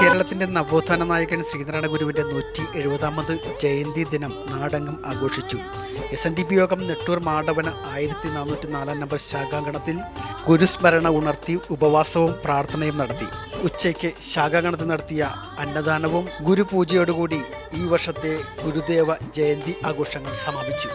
കേരളത്തിന്റെ നവോത്ഥാന നായകൻ ശ്രീനാരായണ ഗുരുവിന്റെ നൂറ്റി എഴുപതാമത് ജയന്തി ദിനം നാടെങ്ങും ആഘോഷിച്ചു. എസ് എൻ ഡി പി യോഗം നെട്ടൂർ മാടവന ആയിരത്തി നാനൂറ്റി നാലാം നമ്പർ ശാഖാങ്കണത്തിൽ ഗുരുസ്മരണ ഉണർത്തി ഉപവാസവും പ്രാർത്ഥനയും നടത്തി. ഉച്ചയ്ക്ക് ശാഖാങ്കണത്തിൽ നടത്തിയ അന്നദാനവും ഗുരുപൂജയോടുകൂടി ഈ വർഷത്തെ ഗുരുദേവ ജയന്തി ആഘോഷങ്ങൾ സമാപിച്ചു.